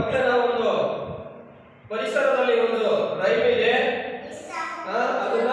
ಪಕ್ಕದ ಒಂದು ಪರಿಸರದಲ್ಲಿ ಒಂದು ರೈಲ್ ಇದೆ. ಅದನ್ನ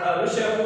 ధనుషము